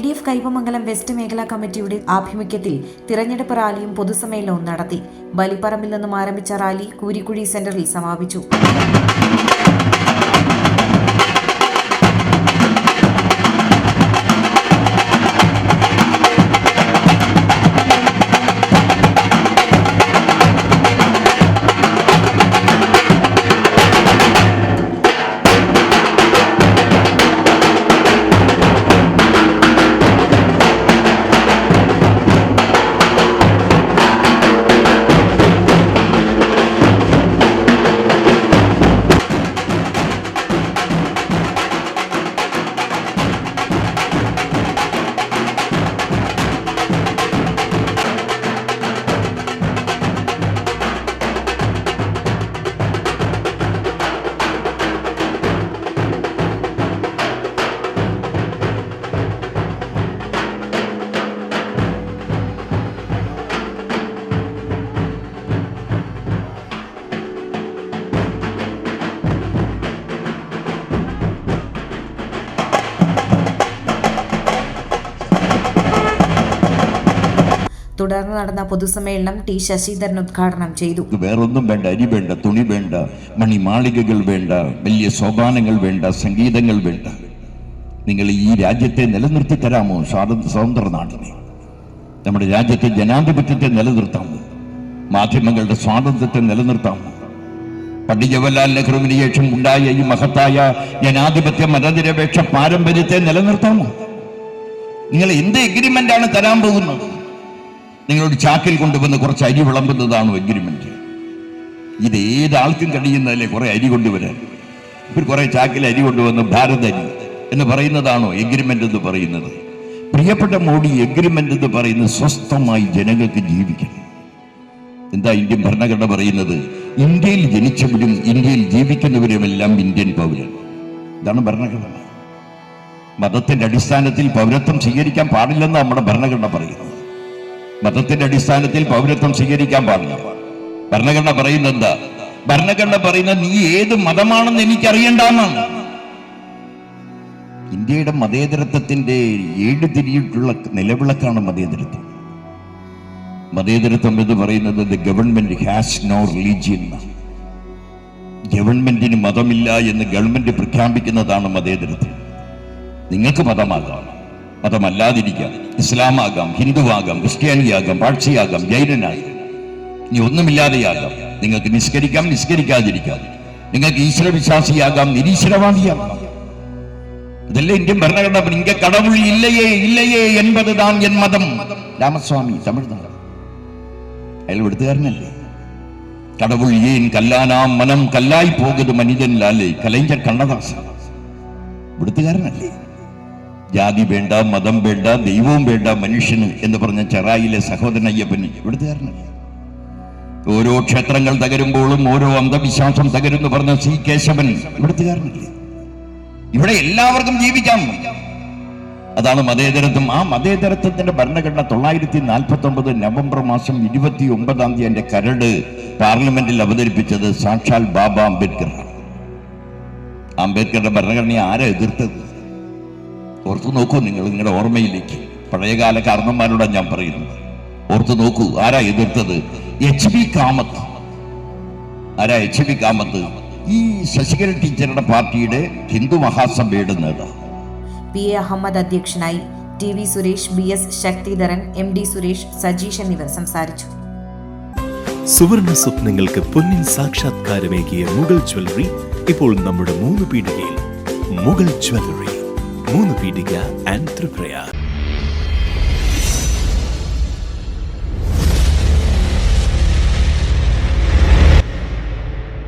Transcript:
D F Kaipamangalam west മേഖലാ കമ്മിറ്റിയുടെ ആഭിമുഖ്യത്തിൽ തിരഞ്ഞെടുപ്പ് റാലിയും പൊതുസമ്മേളനവും നടത്തി. ബലിപ്പറമ്പിൽ നിന്നും ആരംഭിച്ച റാലി കൂരിക്കുഴി സെന്ററിൽ സമാപിച്ചു. തുടർന്ന് നടന്ന പൊതുസമ്മേളനം ടി ശശിധരൻ ഉദ്ഘാടനം ചെയ്തു. വേറൊന്നും വേണ്ട അരി വേണ്ട തുണി വേണ്ട മണിമാളികകൾ വേണ്ട വലിയ സോപാനങ്ങൾ വേണ്ട സംഗീതങ്ങൾ വേണ്ട. നിങ്ങൾ ഈ രാജ്യത്തെ നിലനിർത്തി തരാമോ സ്വാതന്ത്ര്യ സ്വതന്ത്ര നാടിനെ നമ്മുടെ രാജ്യത്തെ ജനാധിപത്യത്തെ നിലനിർത്താമോ? മാധ്യമങ്ങളുടെ സ്വാതന്ത്ര്യത്തെ നിലനിർത്താമോ? പണ്ഡിറ്റ് ജവഹർലാൽ നെഹ്റുവിന് ശേഷം ഉണ്ടായ ഈ മഹത്തായ ജനാധിപത്യ മതനിരപേക്ഷ പാരമ്പര്യത്തെ നിലനിർത്താമോ? നിങ്ങൾ എന്ത് എഗ്രിമെന്റ് ആണ് തരാൻ പോകുന്നത്? നിങ്ങളോട് ചാക്കിൽ കൊണ്ടുവന്ന് കുറച്ച് അരി വിളമ്പുന്നതാണ് എഗ്രിമെന്റ്. ഇത് ഏതാൾക്കും കഴിയുന്നതല്ലേ കുറെ അരി കൊണ്ടുവരാൻ? ഇവർ കുറെ ചാക്കിൽ അരി കൊണ്ടുവന്ന് ഭാരത് അരി എന്ന് പറയുന്നതാണോ എഗ്രിമെന്റ് എന്ന് പറയുന്നത്? പ്രിയപ്പെട്ട മോഡി എഗ്രിമെന്റ് എന്ന് പറയുന്നത് സ്വസ്ഥമായി ജനങ്ങൾക്ക് ജീവിക്കണം. എന്താ ഇന്ത്യൻ ഭരണഘടന പറയുന്നത്? ഇന്ത്യയിൽ ജനിച്ചവരും ഇന്ത്യയിൽ ജീവിക്കുന്നവരുമെല്ലാം ഇന്ത്യൻ പൗരൻ. ഇതാണ് ഭരണഘടന. മതത്തിന്റെ അടിസ്ഥാനത്തിൽ പൗരത്വം സ്വീകരിക്കാൻ പാടില്ലെന്ന് നമ്മുടെ ഭരണഘടന പറയുന്നത് മതത്തിന്റെ അടിസ്ഥാനത്തിൽ പൗരത്വം സ്വീകരിക്കാൻ പാടില്ല ഭരണഘടന പറയുന്നത് എന്താ? ഭരണഘടന പറയുന്നത് നീ ഏത് മതമാണെന്ന് എനിക്കറിയണ്ടെന്നാണ് ഇന്ത്യയുടെ മതേതരത്വത്തിന്റെ ഏഴ് തിരിയിട്ടുള്ള നിലവിളക്കാണ് മതേതരത്വം. മതേതരത്വം എന്ന് പറയുന്നത് the government has no religion ഗവൺമെന്റിന് മതമില്ല എന്ന് ഗവൺമെന്റ് പ്രഖ്യാപിക്കുന്നതാണ് മതേതരത്വം. നിങ്ങൾക്ക് മതമാകാം. മതമല്ലാതിരിക്കാം. ഇസ്ലാമാകാം ഹിന്ദുവാകാം ക്രിസ്ത്യാനിയാകാം പാഴ്ചയാകാം ജൈനനാകാം. ഇനി ഒന്നുമില്ലാതെയാകാം. നിങ്ങൾക്ക് നിസ്കരിക്കാം നിസ്കരിക്കാതിരിക്കാം. നിങ്ങൾക്ക് ഈശ്വരവിശ്വാസിയാകാം നിരീശ്വരവാദിയാകാം. ഇതല്ലേ ഇന്ത്യൻ ഭരണഘടന. ഇങ്ക കടവുൾ ഇല്ലയേ ഇല്ലയേ എൺപത് താൻ എൻ മതം. രാമസ്വാമി തമിഴ്നാട്. അയാൾ എടുത്തുകാരനല്ലേ കടവുൾ ഏൻ കല്ലാനാം മനം കല്ലായി പോകുന്നത് മനിതൻ ലാലേ കലൈഞ്ചർ കണ്ണദാസൻ. ഇവിടുത്തുകാരനല്ലേ? ജാതി വേണ്ട മതം വേണ്ട ദൈവവും വേണ്ട മനുഷ്യന് എന്ന് പറഞ്ഞ ചെറായിലെ സഹോദരൻ അയ്യപ്പന് ഇവിടുത്തുകാരനല്ലേ ഓരോ ക്ഷേത്രങ്ങൾ തകരുമ്പോഴും ഓരോ അന്ധവിശ്വാസം തകരുന്നു പറഞ്ഞ സി കേശവൻ ഇവിടുത്തുകാരനല്ലേ ഇവിടെ എല്ലാവർക്കും ജീവിക്കാം. അതാണ് മതേതരത്വം. ആ മതേതരത്വത്തിന്റെ ഭരണഘടന തൊള്ളായിരത്തി നാൽപ്പത്തി ഒമ്പത് നവംബർ മാസം ഇരുപത്തി ഒമ്പതാം തീയതി എന്റെ കരട് പാർലമെന്റിൽ അവതരിപ്പിച്ചത് സാക്ഷാൽ ബാബ അംബേദ്കർ അംബേദ്കറുടെ ഭരണഘടനയെ ആരാ എതിർത്തത്? ഓർത്തു നോക്കൂ നിങ്ങൾ നിങ്ങളുടെ ഓർമ്മയിലേക്ക്. പഴയകാല കാരണന്മാരോടാണ് ഞാൻ പറയുന്നത്. ഓർത്തു നോക്കൂ ആരാ എതിർത്തത്? H B Kamath. ആരാ എച്ച് ബി കാമത്ത്? ഈ ശശികരൻ ടീച്ചറുടെ പാർട്ടിയുടെ ഹിന്ദു മഹാസഭയുടെ നേതാവ്. പി എ അഹമ്മദ് അധ്യക്ഷനായി T V Suresh B S Sakthidharan M D Suresh Sajeesh എന്നിവർ സംസാരിച്ചു. സുവർണ സ്വപ്നങ്ങൾക്ക് പൊന്നിൻ സാക്ഷാത്കാരമേകിയ മുഗൾ ജ്വല്ലറി ഇപ്പോൾ നമ്മുടെ മൂന്ന് പീടികയിൽ മുഗൾ ജ്വല്ലറി. മൂന്ന് പീഡിക ആൻഡ് ത്രിപ്രയാർ